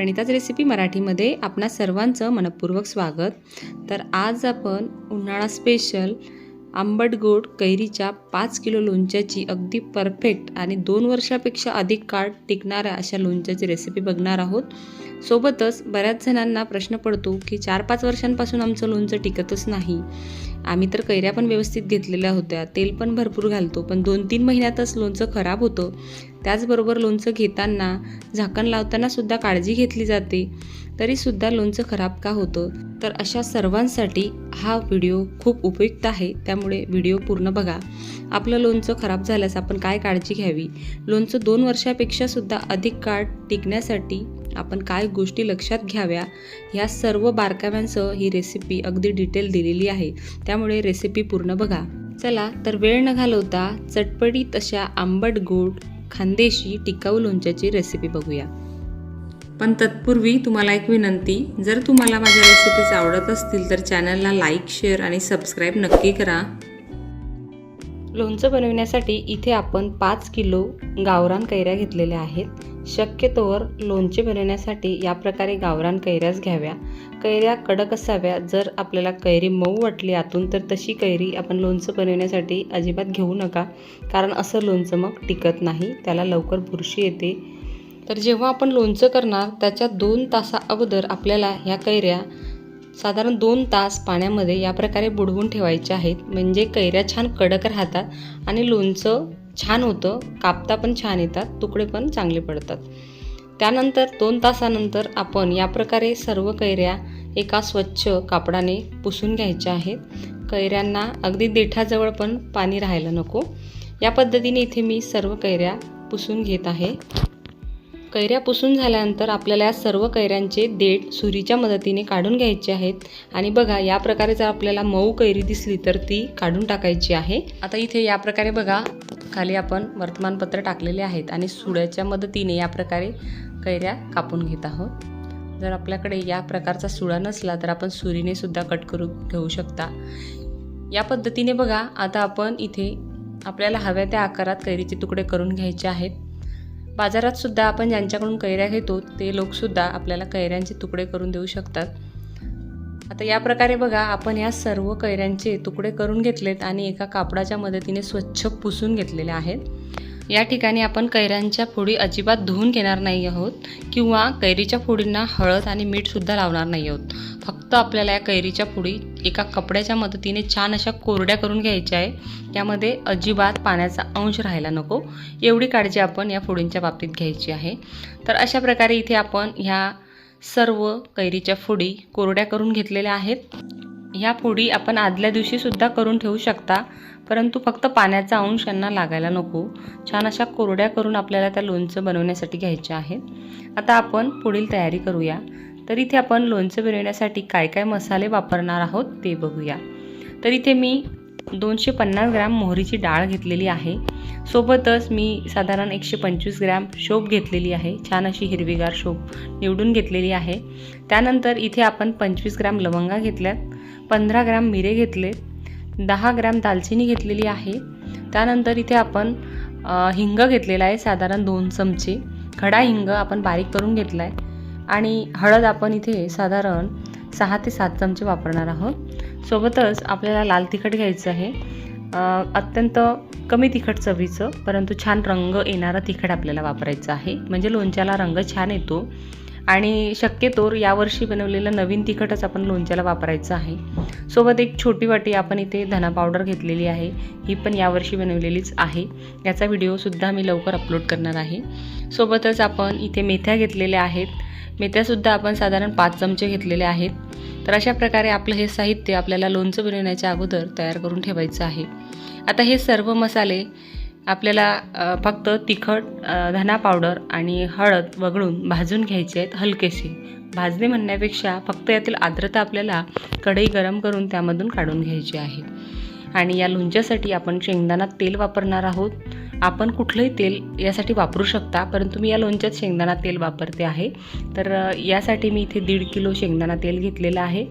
प्रणिताच recipe मराठीमध्ये आपणा सर्वांचं मनपूर्वक स्वागत. तर आज आपण उन्हाळा स्पेशल आंबट गोड कैरीच्या पाच किलो लोणच्याची अगदी परफेक्ट आणि दोन वर्षापेक्षा अधिक काळ टिकणाऱ्या अशा लोणच्याची रेसिपी बघणार आहोत. सोबतच बऱ्याच जणांना प्रश्न पडतो की चार पाच वर्षांपासून आमचं लोणचं टिकतच नाही. आम्ही तर कैऱ्या पण व्यवस्थित घेतलेल्या होत्या तेल पण भरपूर घालतो पण दोन तीन महिन्यातच लोणचं खराब होतं. त्याचबरोबर लोणचं घेताना झाकण लावताना सुद्धा काळजी घेतली जाते. तरीसुद्धा लोणचं खराब का होतं? तर अशा सर्वांसाठी हा व्हिडिओ खूप उपयुक्त आहे. त्यामुळे व्हिडिओ पूर्ण बघा. आपलं लोणचं खराब झाल्यास आपण काय काळजी घ्यावी? लोणचं दोन वर्षापेक्षा सुद्धा अधिक काळ टिकण्यासाठी आपण काय गोष्टी लक्षात घ्याव्या? ह्या सर्व बारकाव्यांसह ही रेसिपी अगदी डिटेल दिलेली आहे. त्यामुळे रेसिपी पूर्ण बघा. चला तर वेळ न घालवता चटपटीत अशा आंबट गोड खानदेशी टिकाऊ लोणच्याची रेसिपी बघूया. पण तत्पूर्वी तुम्हाला एक विनंती जर तुम्हाला माझ्या रेसिपीज आवडत असतील तर चॅनलला लाईक शेअर आणि सबस्क्राईब नक्की करा. लोणचं बनवण्यासाठी इथे आपण पाच किलो गावरान कैऱ्या घेतलेल्या आहेत. शक्यतोवर लोणचे बनवण्यासाठी या प्रकारे गावरान कैऱ्याच घ्याव्या. कैऱ्या कडक असाव्या जर आपल्याला कैरी मऊ वाटली आतून तर तशी कैरी आपण लोणचं बनवण्यासाठी अजिबात घेऊ नका कारण असं लोणचं मग टिकत नाही त्याला लवकर बुरशी येते. तर जेव्हा आपण लोणचं करणार त्याच्या दोन तासा अगोदर आपल्याला ह्या कैऱ्या साधारण दोन तास पाण्यामध्ये या प्रकारे बुडवून ठेवायच्या आहेत. म्हणजे कैऱ्या छान कडक राहतात आणि लोणचं छान होतं कापता पण छान येतात तुकडे पण चांगले पडतात. त्यानंतर दोन तासानंतर आपण या प्रकारे सर्व कैऱ्या एका स्वच्छ कापडाने पुसून घ्यायच्या आहेत. कैऱ्यांना अगदी देठाजवळ पण पाणी राहायला नको. या पद्धतीने इथे मी सर्व कैऱ्या पुसून घेत आहे. कैऱ्या पुसून झाल्यानंतर आपल्याला या सर्व कैऱ्यांचे देठ सुरीच्या मदतीने काढून घ्यायचे आहेत. आणि बघा या प्रकारे जर आपल्याला मऊ कैरी दिसली तर ती काढून टाकायची आहे. आता इथे या प्रकारे बघा खाली आपण वर्तमानपत्र टाकलेले आहेत. आणि सुड्याच्या मदतीने या प्रकारे कैऱ्या कापून घेत आहोत. जर आपल्याकडे या प्रकारचा सुळा नसला तर आपण सुरीने सुद्धा कट करून घेऊ शकता. या पद्धतीने बघा आता आपण इथे आपल्याला हव्या त्या आकारात कैरीचे तुकडे करून घ्यायचे आहेत. बाजारात सुद्धा आपण ज्यांच्याकडून कैऱ्या घेतो ते लोकसुद्धा आपल्याला कैऱ्यांचे तुकडे करून देऊ शकतात. आता या प्रकारे बघा आपण या सर्व कैऱ्यांचे तुकडे करून घेतलेत आणि एका कापडाच्या मदतीने स्वच्छ पुसून घेतलेले आहेत. या ठिकाणी आपण कैऱ्यांच्या फोडी अजिबात धुवून घेणार नाही आहोत किंवा कैरीच्या फोडींना हळद आणि मीठसुद्धा लावणार नाही आहोत. फक्त आपल्याला या कैरीच्या फोडी एका कपड्याच्या मदतीने छान अशा कोरड्या करून घ्यायच्या आहे. त्यामध्ये अजिबात पाण्याचा अंश राहायला नको. एवढी काळजी आपण या फोडींच्या बाबतीत घ्यायची आहे. तर अशा प्रकारे इथे आपण ह्या सर्व कैरीच्या फोडी कोरड्या करून घेतलेल्या आहेत. ह्या फोडी आपण आदल्या दिवशीसुद्धा करून ठेवू शकता परंतु फक्त पाण्याचा अंश यांना लागायला नको. छान अशा कोरड्या करून आपल्याला त्या लोणचं बनवण्यासाठी घ्यायच्या आहेत आता आपण पुढील तयारी करूया. तर इथे आपण लोणचं बनवण्यासाठी काय काय मसाले वापरणार आहोत ते बघूया. तर इथे मी दोनशे पन्नास ग्रॅम मोहरीची डाळ घेतलेली आहे. सोबतच मी साधारण एकशे पंचवीस ग्रॅम शोप घेतलेली आहे. छान अशी हिरवीगार शोप निवडून घेतलेली आहे. त्यानंतर इथे आपण पंचवीस ग्रॅम लवंगा घेतल्यात. पंधरा ग्रॅम मिरे घेतले दहा ग्रॅम दालचिनी घेतलेली आहे. त्यानंतर इथे आपण हिंग घेतलेला आहे साधारण दोन चमचे. खडा हिंग आपण बारीक करून घेतला आहे आणि हळद आपण इथे साधारण सहा ते सात चमचे वापरणार आहोत. सोबतच आपल्याला लाल तिखट घ्यायचं आहे. अत्यंत कमी तिखट चवीचं परंतु छान रंग येणारं तिखट आपल्याला वापरायचं आहे. म्हणजे लोणच्याला रंग छान येतो. आणि शक्यतोर यावर्षी बनवलेलं नवीन तिखटच आपण लोणच्याला वापरायचं आहे. सोबत एक छोटी वाटी आपण इथे धना पावडर घेतलेली आहे. ही पण यावर्षी बनवलेलीच आहे. याचा व्हिडिओसुद्धा मी लवकर अपलोड करणार आहे. सोबतच आपण इथे मेथ्या घेतलेल्या आहेत. मेथ्यासुद्धा आपण साधारण पाच चमचे घेतलेले आहेत. तर अशा प्रकारे आपलं हे साहित्य आपल्याला लोणचं बनवण्याच्या अगोदर तयार करून ठेवायचं आहे. आता हे सर्व मसाले आपल्याला फक्त तिखट धना पावडर आणि हळद वगळून भाजून घ्यायचे आहेत हलकेसे. भाजणे म्हणण्यापेक्षा फक्त यातील आर्द्रता आपल्याला कढई गरम करून त्यामधून काढून घ्यायची आहे. आणि या लोणच्यासाठी आपण शेंगदाणा तेल वापरणार आहोत. आपण कुठलंही तेल यासाठी वापरू शकता परंतु मी या लोणच्यात शेंगदाणा तेल वापरते आहे. तर यासाठी मी इथे दीड किलो शेंगदाणा तेल घेतलेलं आहे.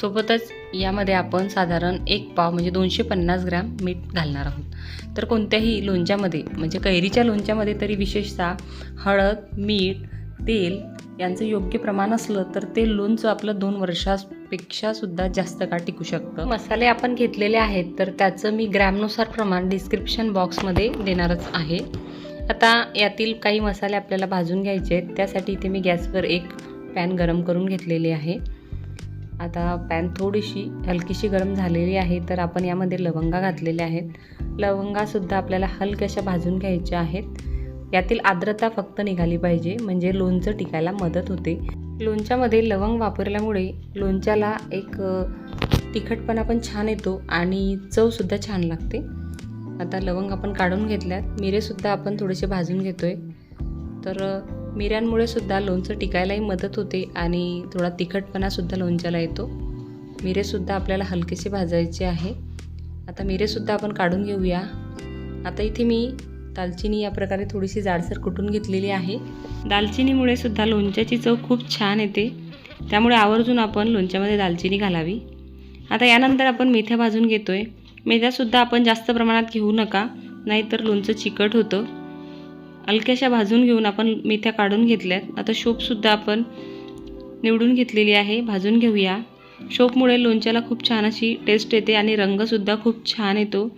सोबतच यामध्ये आपण साधारण एक पाव म्हणजे दोनशे पन्नास ग्रॅम मीठ घालणार आहोत. तर कोणत्याही लोणच्यामध्ये म्हणजे कैरीच्या लोणच्यामध्ये तरी विशेषतः हळद मीठ तेल यांचं योग्य प्रमाण असलं तर ते लोणचं आपलं दोन वर्षापेक्षा सुद्धा जास्त काळ टिकू शकतं. मसाले आपण घेतलेले आहेत तर त्याचं मी ग्रॅमनुसार प्रमाण डिस्क्रिप्शन बॉक्समध्ये देणारच आहे. आता यातील काही मसाले आपल्याला भाजून घ्यायचे आहेत त्यासाठी इथे मी गॅसवर एक पॅन गरम करून घेतलेली आहे. आता पॅन थोडीशी हलकीशी गरम झालेली आहे तर आपण यामध्ये लवंगा घातलेल्या आहेत. लवंगासुद्धा आपल्याला हलक्याशा भाजून घ्यायच्या आहेत. यातील आर्द्रता फक्त निघाली पाहिजे म्हणजे लोणचं टिकायला मदत होते. लोणच्यामध्ये लवंग वापरल्यामुळे लोणच्याला एक तिखटपणा पण छान येतो आणि चवसुद्धा छान लागते. आता लवंग आपण काढून घेतल्यात. मिरेसुद्धा आपण थोडेसे भाजून घेतो आहे तर मिऱ्यांमुळे सुद्धा लोणचं टिकायलाही मदत होते आणि थोडा तिखटपणासुद्धा लोणच्याला येतो. मिरेसुद्धा आपल्याला हलकेसे भाजायचे आहे. आता मिरेसुद्धा आपण काढून घेऊया. आता इथे मी दालचिनी या प्रकारे थोडीशी जाडसर कुटून घेतलेली आहे. दालचिनीमुळे सुद्धा लोणच्याची चव खूप छान येते. त्यामुळे आवर्जून आपण लोणच्यामध्ये दालचिनी घालावी. आता यानंतर आपण मेथ्या भाजून घेतोय. मेथ्यासुद्धा आपण जास्त प्रमाणात घेऊ नका नाहीतर लोणचं चिकट होतं. हलक्याशा भाजून घेऊन आपण मेथ्या काढून घेतल्यात. आता शोपसुद्धा आपण निवडून घेतलेली आहे. भाजून घेऊया. शोपमुळे लोणच्याला खूप छान अशी टेस्ट येते आणि रंगसुद्धा खूप छान येतो.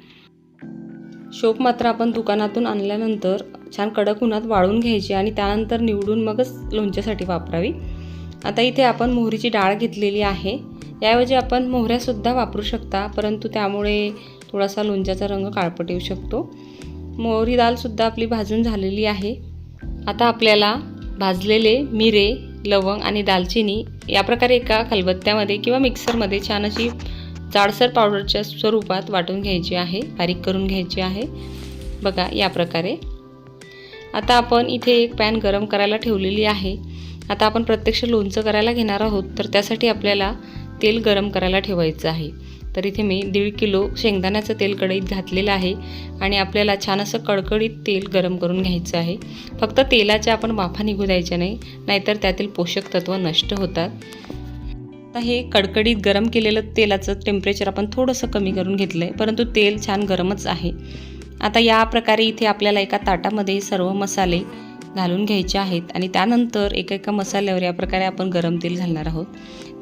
शोप मात्र आपण दुकानातून आणल्यानंतर छान कडक उन्हात वाळून घ्यायची आणि त्यानंतर निवडून मगच लोणच्यासाठी वापरावी. आता इथे आपण मोहरीची डाळ घेतलेली आहे. याऐवजी आपण मोहऱ्यासुद्धा वापरू शकता परंतु त्यामुळे थोडासा लोणच्याचा रंग काळपट येऊ शकतो. मोहरी दालसुद्धा आपली भाजून झालेली आहे. आता आपल्याला भाजलेले मिरे लवंग आणि दालचिनी या प्रकारे एका खलबत्त्यामध्ये किंवा मिक्सरमध्ये छान अशी जाडसर पावडरच्या स्वरूपात वाटून घ्यायची आहे बारीक करून घ्यायची आहे. बघा या प्रकारे. आता आपण इथे एक पॅन गरम करायला ठेवलेली आहे. आता आपण प्रत्यक्ष लोणचं करायला घेणार आहोत तर त्यासाठी आपल्याला तेल गरम करायला ठेवायचं आहे. तर इथे मी दीड किलो शेंगदाण्याचं तेल कढईत घातलेलं आहे आणि आपल्याला छान असं कडकडीत तेल गरम करून घ्यायचं आहे. फक्त तेलाच्या आपण वाफा निघू द्यायच्या नाही नाहीतर त्यातील पोषक तत्व नष्ट होतात. आता हे कडकडीत गरम केलेलं तेलाचं टेम्परेचर आपण थोडंसं कमी करून घेतलं आहे परंतु तेल छान गरमच आहे. आता या प्रकारे इथे आपल्याला एका ताटामध्ये सर्व मसाले घालून घ्यायचे आहेत आणि त्यानंतर एका एका मसाल्यावर या प्रकारे आपण गरम तेल घालणार आहोत.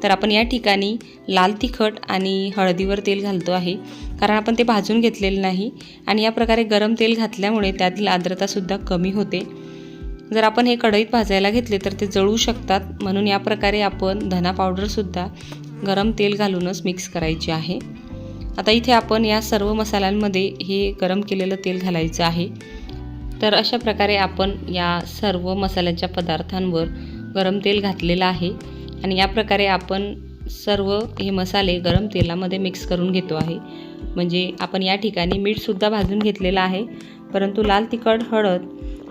तर आपण या ठिकाणी लाल तिखट आणि हळदीवर तेल घालतो आहे. कारण आपण ते भाजून घेतलेलं नाही आणि या प्रकारे गरम तेल घातल्यामुळे त्यातील आर्द्रतासुद्धा कमी होते. जर आपण हे कढईत भाजायला घेतले तर ते जळू शकतात. म्हणून या प्रकारे आपण धना पावडरसुद्धा गरम तेल घालूनच मिक्स करायचे आहे. आता इथे आपण या सर्व मसाल्यांमध्ये हे गरम केलेलं तेल घालायचं आहे. तर अशा प्रकारे आपण या सर्व मसाल्याच्या पदार्थांवर गरम तेल घातलेलं आहे आणि या प्रकारे आपण सर्व हे मसाले गरम तेलामध्ये मिक्स करून घेतो आहे. म्हणजे आपण या ठिकाणी मीठसुद्धा भाजून घेतलेलं आहे परंतु लाल तिखट हळद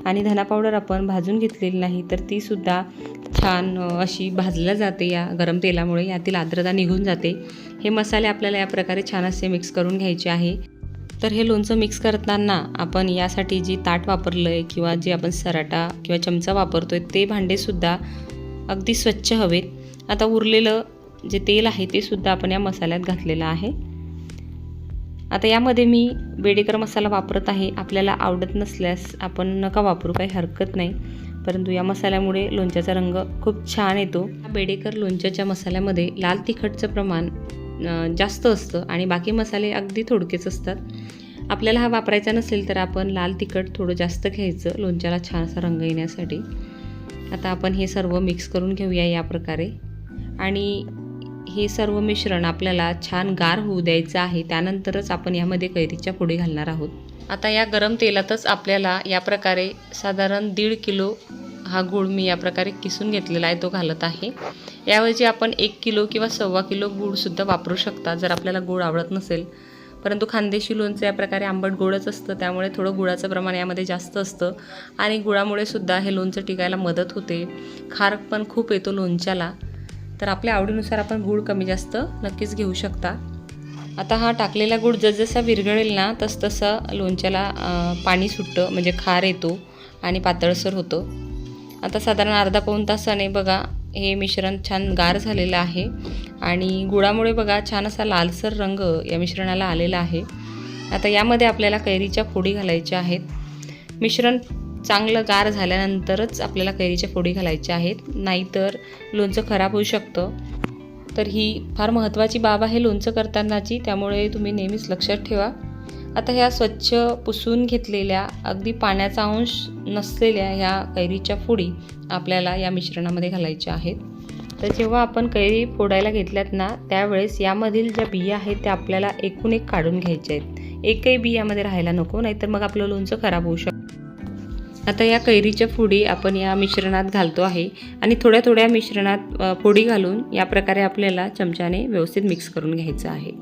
आणि धना पावडर आपण भाजून घेतलेली नाही तर तीसुद्धा छान अशी भाजल्या जाते या गरम तेलामुळे यातील आर्द्रता निघून जाते. हे मसाले आपल्याला या प्रकारे छान असे मिक्स करून घ्यायचे आहे. तर हे लोणचं मिक्स करताना आपण यासाठी जी ताट वापरलं आहे किंवा जे आपण सराटा किंवा चमचा वापरतो आहे ते भांडेसुद्धा अगदी स्वच्छ हवेत. आता उरलेलं जे तेल आहे ते सुद्धा आपण या मसाल्यात घातलेलं आहे. आता यामध्ये मी बेडेकर मसाला वापरत आहे. आपल्याला आवडत नसल्यास आपण नका वापरू काही हरकत नाही. परंतु या मसाल्यामुळे लोणच्याचा रंग खूप छान येतो. बेडेकर लोणच्याच्या मसाल्यामध्ये लाल तिखटचं प्रमाण जास्त असतं आणि बाकी मसाले अगदी थोडकेच असतात. आपल्याला हा वापरायचा नसेल तर आपण लाल तिखट थोडं जास्त घ्यायचं लोणच्याला छान असा रंग येण्यासाठी. आता आपण हे सर्व मिक्स करून घेऊया या प्रकारे. आणि हे सर्व मिश्रण आपल्याला छान गार होऊ द्यायचं आहे त्यानंतरच आपण यामध्ये कैरीच्या पुढे घालणार आहोत. आता या गरम तेलातच आपल्याला या प्रकारे साधारण दीड किलो हा गूळ मी या प्रकारे किसून घेतलेला आहे तो घालत आहे. याऐवजी आपण एक किलो किंवा सव्वा किलो गूळसुद्धा वापरू शकता जर आपल्याला गूळ आवडत नसेल. परंतु खानदेशी लोणचं या प्रकारे आंबट गोडच असतं त्यामुळे थोडं गुळाचं प्रमाण यामध्ये जास्त असतं. आणि गुळामुळे सुद्धा हे लोणचं टिकायला मदत होते. खार पण खूप येतो लोणच्याला. तर आपल्या आवडीनुसार आपण गूळ कमी जास्त नक्कीच घेऊ शकता. आता हा टाकलेला गूळ जसजसा विरघळेल ना तसतसं लोणच्याला पाणी सुटतं म्हणजे खार येतो आणि पातळसर होतं. आता साधारण अर्धा पाऊण तासाने बघा हे मिश्रण छान गार झालेलं आहे. आणि गुळामुळे बघा छान असा लालसर रंग या मिश्रणाला आलेला आहे. आता यामध्ये आपल्याला कैरीच्या फोडी घालायच्या आहेत. मिश्रण चांगलं गार झाल्यानंतरच आपल्याला कैरीच्या फोडी घालायच्या आहेत. नाहीतर लोणचं खराब होऊ शकतं. तर ही फार महत्त्वाची बाब आहे लोणचं करतानाची त्यामुळे तुम्ही नेहमीच लक्षात ठेवा. आता ह्या स्वच्छ पुसून घेतलेल्या अगदी पाण्याचा अंश नसलेल्या ह्या कैरीच्या फोडी आपल्याला या मिश्रणामध्ये घालायच्या आहेत. तर जेव्हा आपण कैरी फोडायला घेतल्यात ना त्यावेळेस यामधील ज्या बिया आहेत त्या आपल्याला एकूण एक काढून घ्यायच्या आहेत. एकही बियामध्ये राहायला नको नाहीतर मग आपलं लोणचं खराब होऊ शकतं आता या कैरीच्या फोडी आपण या मिश्रणात घालतो आहे आणि थोड्या थोड्या मिश्रणात फोडी घालून या प्रकारे आपल्याला चमच्याने व्यवस्थित मिक्स करून घ्यायचं आहे.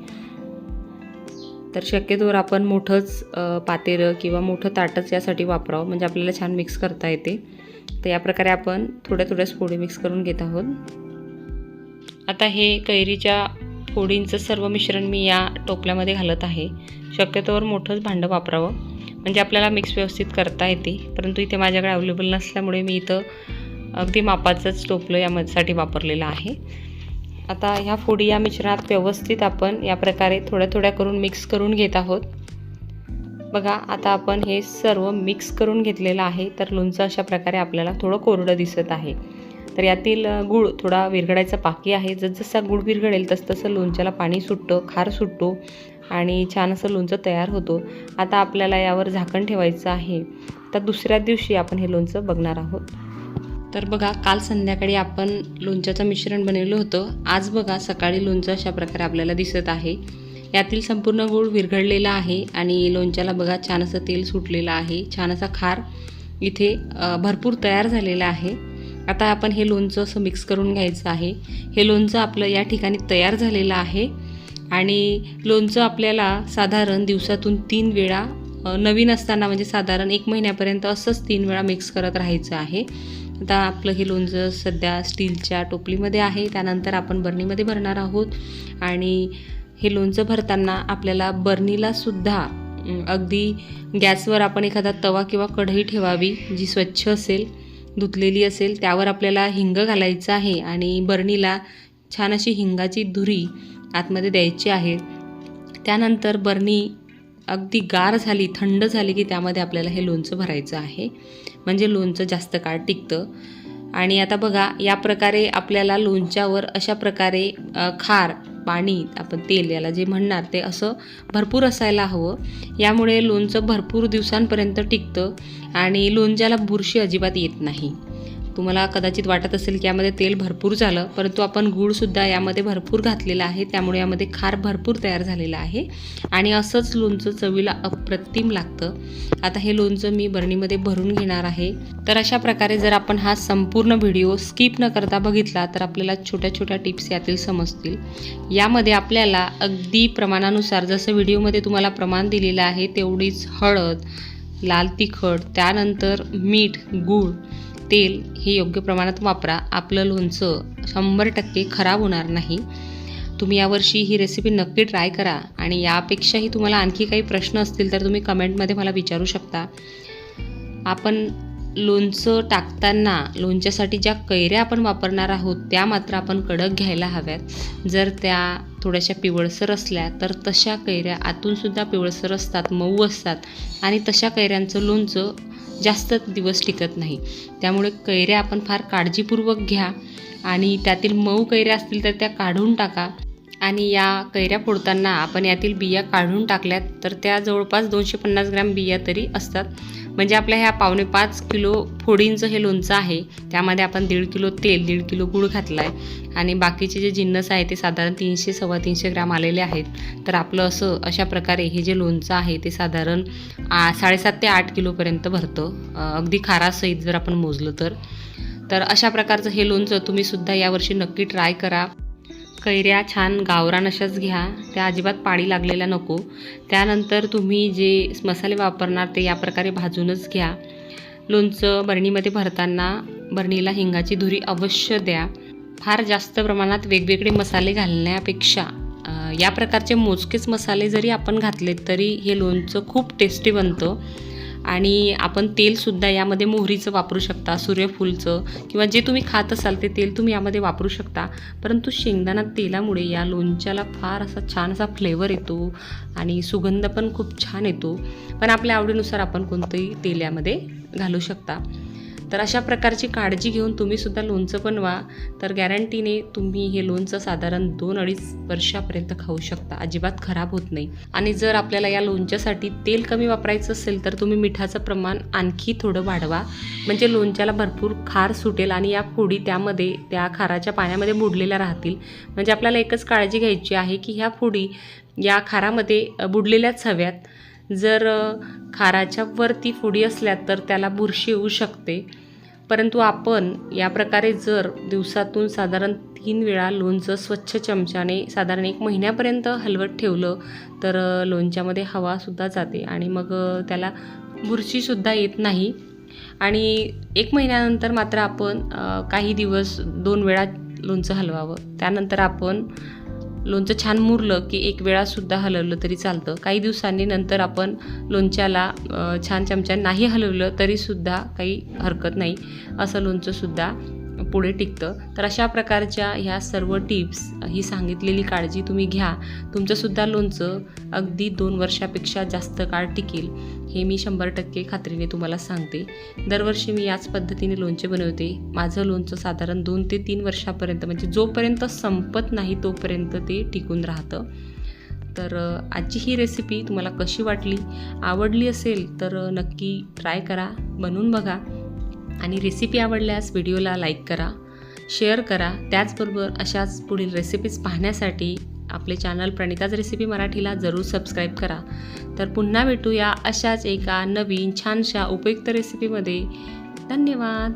तर शक्यतोवर आपण मोठंच पातेरं किंवा मोठं ताटच यासाठी वापरावं म्हणजे आपल्याला छान मिक्स करता येते. तर या प्रकारे आपण थोड्या थोड्याच फोडी मिक्स करून घेत आहोत. आता हे कैरीच्या फोडींचं सर्व मिश्रण मी या टोपल्यामध्ये घालत आहे. शक्यतोवर मोठंच भांडं वापरावं. म्हणजे आपल्याला मिक्स व्यवस्थित करता येते. परंतु इथे माझ्याकडे अवेलेबल नसल्यामुळे मी इथं अगदी मापाचंच टोपलं यामध्ये वापरलेलं आहे. आता ह्या फोडी या मिश्रणात व्यवस्थित आपण या प्रकारे थोड्या थोड्या करून मिक्स करून घेत आहोत. बघा आता आपण हे सर्व मिक्स करून घेतलेलं आहे. तर लोणचं अशा प्रकारे आपल्याला थोडं कोरडं दिसत आहे. तर यातील गूळ थोडा विरघडायचा बाकी आहे. जसजसा गूळ विरघडेल तसतसं लोणच्याला पाणी सुटतं खार सुटतो आणि छान असं लोणचं तयार होतो. आता आपल्याला यावर झाकण ठेवायचं आहे. तर दुसऱ्या दिवशी आपण हे लोणचं बघणार आहोत. तर बघा काल संध्याकाळी आपण लोणच्याचं मिश्रण बनवलं होतं. आज बघा सकाळी लोणचं अशा प्रकारे आपल्याला दिसत आहे. यातील संपूर्ण गूळ विरघडलेला आहे आणि लोणच्याला बघा छान असं तेल सुटलेलं आहे. छान असा खार इथे भरपूर तयार झालेला आहे. आता आपण हे लोणचं असं मिक्स करून घ्यायचं आहे. हे लोणचं आपलं या ठिकाणी तयार झालेलं आहे. आणि लोणचं आपल्याला साधारण दिवसातून तीन वेळा नवीन असताना म्हणजे साधारण एक महिन्यापर्यंत असंच तीन वेळा मिक्स करत राहायचं आहे. आता आपलं हे लोणचं सध्या स्टीलच्या टोपलीमध्ये आहे. त्यानंतर आपण बर्नीमध्ये भरणार आहोत. आणि हे लोणचं भरताना आपल्याला बर्नीला सुद्धा अगदी गॅसवर आपण एखादा तवा किंवा कढई ठेवावी जी स्वच्छ असेल. धुतलेली असेल त्यावर आपल्याला हिंग घालायचं आहे आणि बरणीला छान अशी हिंगाची धुरी आतमध्ये द्यायची आहे. त्यानंतर बरणी अगदी गार झाली थंड झाली की त्यामध्ये आपल्याला हे लोणचं भरायचं आहे. म्हणजे लोणचं जास्त काळ टिकतं. आणि आता बघा या प्रकारे आपल्याला लोणच्यावर अशा प्रकारे खार पाणी आपण तेल याला जे म्हणणार ते असं भरपूर असायला हवं. यामुळे लोणचं भरपूर दिवसांपर्यंत टिकतं आणि लोणच्याला बुरशी अजिबात येत नाही. तुम्हाला कदाचित वाटत असेल की यामध्ये तेल भरपूर झालं परंतु आपण गूळसुद्धा यामध्ये भरपूर घातलेला आहे. त्यामुळे यामध्ये खार भरपूर तयार झालेला आहे. आणि असंच लोणचं चवीला अप्रतिम लागतं. आता हे लोणचं मी बरणीमध्ये भरून घेणार आहे. तर अशा प्रकारे जर आपण हा संपूर्ण व्हिडिओ स्किप न करता बघितला तर आपल्याला छोट्या छोट्या टिप्स यातील समजतील. यामध्ये आपल्याला अगदी प्रमाणानुसार जसं व्हिडिओमध्ये तुम्हाला प्रमाण दिलेलं आहे तेवढीच हळद लाल तिखट त्यानंतर मीठ गूळ तेल हे योग्य प्रमाणात वापरा. आपलं लोणचं शंभर टक्के खराब होणार नाही. तुम्ही यावर्षी ही रेसिपी नक्की ट्राय करा आणि यापेक्षाही तुम्हाला आणखी काही प्रश्न असतील तर तुम्ही कमेंटमध्ये मला विचारू शकता. आपण लोणचं टाकताना लोणच्यासाठी ज्या कैऱ्या आपण वापरणार आहोत त्या मात्र आपण कडक घ्यायला हव्यात. जर त्या थोड्याशा पिवळसर असल्या तर तशा कैऱ्या आतूनसुद्धा पिवळसर असतात मऊ असतात आणि तशा कैऱ्यांचं लोणचं जास्त दिवस टिकत नाही. त्यामुळे कैऱ्या आपण फार काळजीपूर्वक घ्या आणि त्यातील मऊ कैऱ्या असतील तर त्या काढून टाका. आणि या कैऱ्या फोडताना आपण यातील बिया काढून टाकल्यात तर त्या जवळपास दोनशे पन्नास ग्रॅम बिया तरी असतात. म्हणजे आपल्या ह्या पावणे पाच किलो फोडींचं हे लोणचं आहे त्यामध्ये आपण दीड किलो तेल दीड किलो गूळ घातला आहे आणि बाकीचे जे जिन्नस आहे ते साधारण तीनशे सव्वा तीनशे ग्राम आलेले आहेत. तर आपलं असं अशा प्रकारे हे जे लोणचं आहे ते साधारण आ, साडेसात ते आठ किलोपर्यंत भरतं. अगदी खारासहित जर आपण मोजलं तर. तर अशा प्रकारचं हे लोणचं तुम्ही सुद्धा यावर्षी नक्की ट्राय करा. कैऱ्या छान गावरान अशाच घ्या. त्या अजिबात पाणी लागलेल्या नको. त्यानंतर तुम्ही जे मसाले वापरणार ते या प्रकारे भाजूनच घ्या. लोणचं बरणीमध्ये भरताना बरणीला हिंगाची धुरी अवश्य द्या. फार जास्त प्रमाणात वेगवेगळे मसाले घालण्यापेक्षा या प्रकारचे मोजकेच मसाले जरी आपण घातले तरी हे लोणचं खूप टेस्टी बनतं. आणि आपण तेलसुद्धा यामध्ये मोहरीचं वापरू शकता सूर्यफूलचं किंवा जे तुम्ही खात असाल ते तेल तुम्ही यामध्ये वापरू शकता. परंतु शेंगदाणा तेलामुळे या लोणच्याला फार असा छान असा फ्लेवर येतो आणि सुगंध पण खूप छान येतो. पण आपल्या आवडीनुसार आपण कोणतंही तेल यामध्ये घालू शकता. तर अशा प्रकारची काळजी घेऊन तुम्ही सुद्धा लोणचं बनवा तर गॅरंटीने तुम्ही हे लोणचं साधारण दोन अडीच वर्षापर्यंत खाऊ शकता. अजिबात खराब होत नाही. आणि जर आपल्याला या लोणच्यासाठी तेल कमी वापरायचं असेल तर तुम्ही मिठाचं प्रमाण आणखी थोडं वाढवा. म्हणजे लोणच्याला भरपूर खार सुटेल आणि या फोडी त्यामध्ये त्या खाराच्या पाण्यामध्ये बुडलेल्या राहतील. म्हणजे आपल्याला एकच काळजी घ्यायची आहे की ह्या फोडी या खारामध्ये बुडलेल्याच हव्यात. जर खाराच्या वरती फुडी असल्या तर त्याला बुरशी येऊ शकते. परंतु आपण या प्रकारे जर दिवसातून साधारण तीन वेळा लोणचं स्वच्छ चमच्याने साधारण एक महिन्यापर्यंत हलवत ठेवलं तर लोणच्यामध्ये हवासुद्धा जाते आणि मग त्याला बुरशीसुद्धा येत नाही. आणि एक महिन्यानंतर मात्र आपण काही दिवस दोन वेळा लोणचं हलवावं. त्यानंतर आपण लोणचं छान मुरलं की एक वेळासुद्धा हलवलं तरी चालतं. काही दिवसांनी नंतर आपण लोणच्याला छान चमच्या नाही हलवलं तरीसुद्धा काही हरकत नाही. असं लोणचंसुद्धा पुढे टिकतं. तर अशा प्रकारच्या ह्या सर्व टिप्स ही सांगितलेली काळजी तुम्ही घ्या. तुमचंसुद्धा लोणचं अगदी दोन वर्षापेक्षा जास्त काळ टिकेल हे मी शंभर टक्के खात्रीने तुम्हाला सांगते. दरवर्षी मी याच पद्धतीने लोणचे बनवते. माझं लोणचं साधारण दोन ते तीन वर्षापर्यंत म्हणजे जोपर्यंत संपत नाही तोपर्यंत ते टिकून राहतं. तर आजची ही रेसिपी तुम्हाला कशी वाटली आवडली असेल तर नक्की ट्राय करा बनवून बघा. आणि रेसिपी आवडल्यास व्हिडिओला लाईक करा शेअर करा. त्याचबरोबर अशाच पुढील रेसिपीज पाहण्यासाठी आपले चॅनल प्रणिताज रेसिपी मराठीला जरूर सबस्क्राईब करा. तर पुन्हा भेटूया अशाच एका नवीन छानशा उपयुक्त रेसिपीमध्ये धन्यवाद.